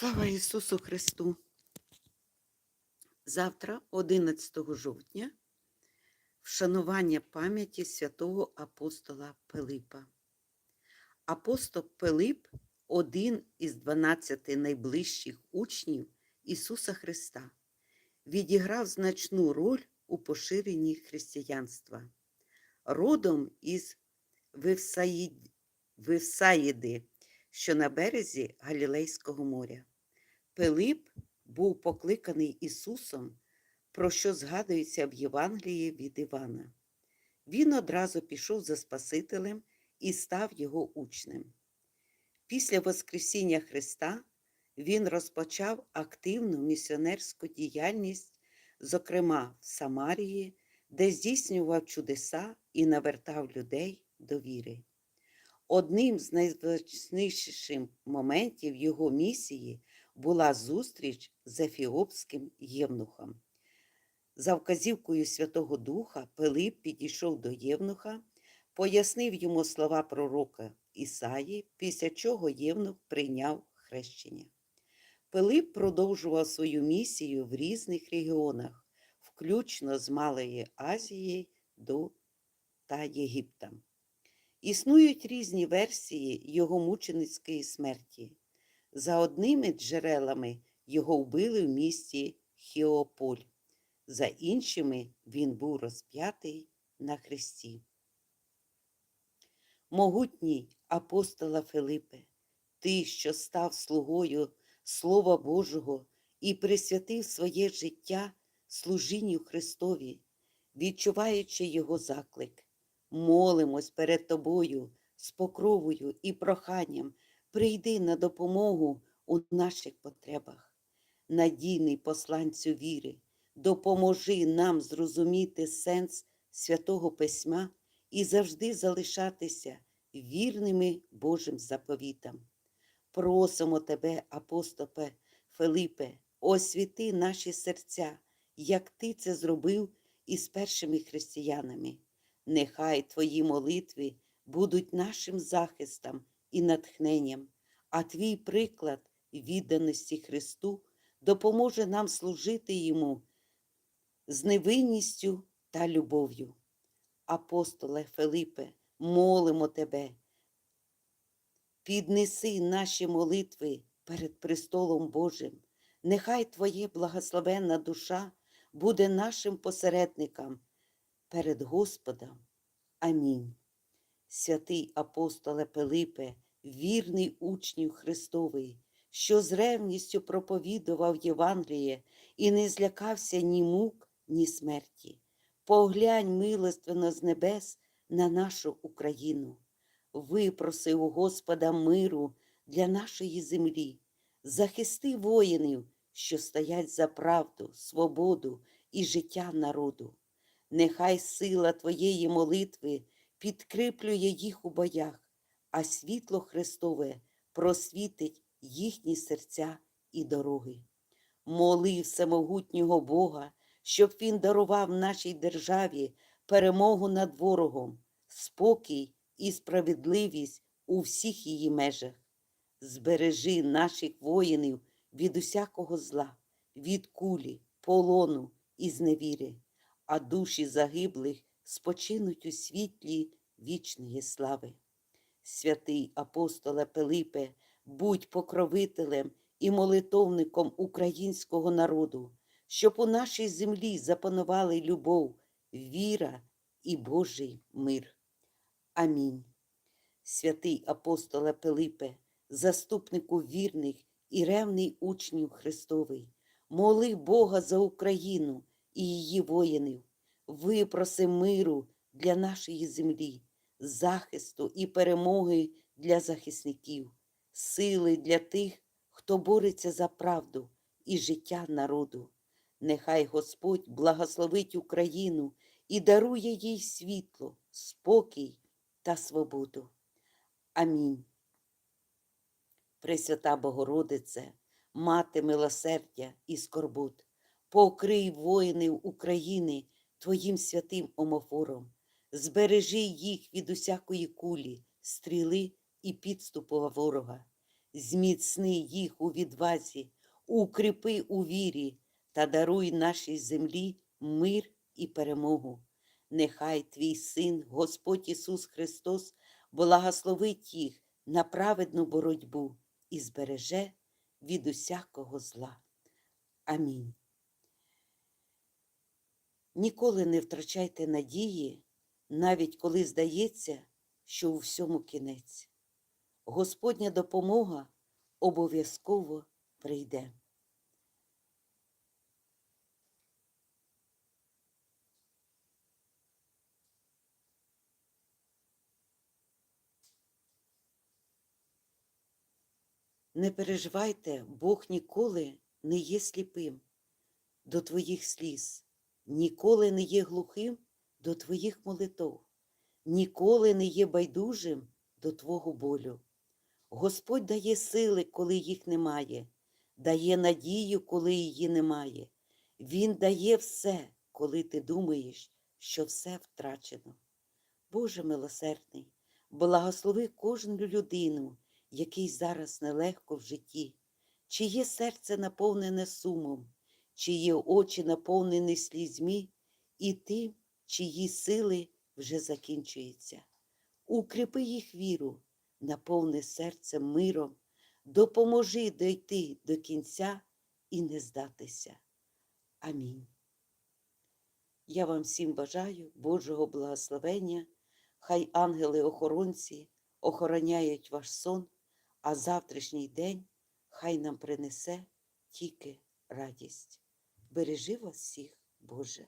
Слава Ісусу Христу! Завтра, 11 жовтня, вшанування пам'яті святого апостола Пилипа. Апостол Пилип один із 12 найближчих учнів Ісуса Христа, відіграв значну роль у поширенні християнства. Родом із Вивсаїди, що на березі Галілейського моря. Пилип був покликаний Ісусом, про що згадується в Євангелії від Івана. Він одразу пішов за Спасителем і став його учнем. Після Воскресіння Христа він розпочав активну місіонерську діяльність, зокрема в Самарії, де здійснював чудеса і навертав людей до віри. Одним з найважніших моментів його місії була зустріч з Ефіопським євнухом. За вказівкою Святого Духа Пилип підійшов до євнуха, пояснив йому слова пророка Ісаї, після чого євнух прийняв хрещення. Пилип продовжував свою місію в різних регіонах, включно з Малої Азії до та Єгипта. Існують різні версії його мученицької смерті. За одними джерелами його вбили в місті Хіополь, за іншими він був розп'ятий на хресті. Могутній апостола Филипе, ти, що став слугою Слова Божого і присвятив своє життя служінню Христові, відчуваючи Його заклик, молимось перед Тобою з покровою і проханням, прийди на допомогу у наших потребах. Надійний посланцю віри, допоможи нам зрозуміти сенс святого Письма і завжди залишатися вірними Божим заповітам. Просимо тебе, апостопе Филипе, освіти наші серця, як ти це зробив із першими християнами. Нехай твої молитви будуть нашим захистом і натхненням, а твій приклад відданості Христу допоможе нам служити Йому з невинністю та любов'ю. Апостоле Филипе, молимо тебе, піднеси наші молитви перед престолом Божим. Нехай Твоє благословенна душа буде нашим посередником перед Господом. Амінь. Святий апостоле Пилипе, вірний учнів Христовий, що з ревністю проповідував Євангеліє і не злякався ні мук, ні смерті. Поглянь милостивно з небес на нашу Україну. Випроси у Господа миру для нашої землі, захисти воїнів, що стоять за правду, свободу і життя народу. Нехай сила Твоєї молитви підкріплює їх у боях, а світло Христове просвітить їхні серця і дороги. Моли всемогутнього Бога, щоб Він дарував нашій державі перемогу над ворогом, спокій і справедливість у всіх її межах. Збережи наших воїнів від усякого зла, від кулі, полону і зневіри, а душі загиблих спочинуть у світлі вічної слави. Святий апостоле Пилипе, будь покровителем і молитовником українського народу, щоб у нашій землі запанували любов, віра і Божий мир. Амінь. Святий апостоле Пилипе, заступнику вірних і ревний учнів Христовий, моли Бога за Україну і її воїнів, випроси миру для нашої землі, захисту і перемоги для захисників, сили для тих, хто бореться за правду і життя народу. Нехай Господь благословить Україну і дарує їй світло, спокій та свободу. Амінь. Пресвята Богородице, мати милосердя і скорбот, покрий воїнів України Твоїм святим омофором, збережи їх від усякої кулі, стріли і підступу ворога. зміцни їх у відвазі, укріпи у вірі та даруй нашій землі мир і перемогу. Нехай твій син, Господь Ісус Христос, благословить їх на праведну боротьбу і збереже від усякого зла. Амінь. Ніколи не втрачайте надії, навіть коли здається, що у всьому кінець. Господня допомога обов'язково прийде. Не переживайте, Бог ніколи не є сліпим до твоїх сліз, ніколи не є глухим до твоїх молитов, ніколи не є байдужим до твого болю. Господь дає сили, коли їх немає, дає надію, коли її немає. Він дає все, коли ти думаєш, що все втрачено. Боже милосердний, благослови кожну людину, який зараз нелегко в житті, чиє серце наповнене сумом, чиї очі наповнені слізьми, і тим, чиї сили вже закінчуються. Укріпи їх віру, наповни серце миром, допоможи дойти до кінця і не здатися. Амінь. Я вам всім бажаю Божого благословення, хай ангели-охоронці охороняють ваш сон, а завтрашній день хай нам принесе тільки радість. Бережи вас всіх, Боже.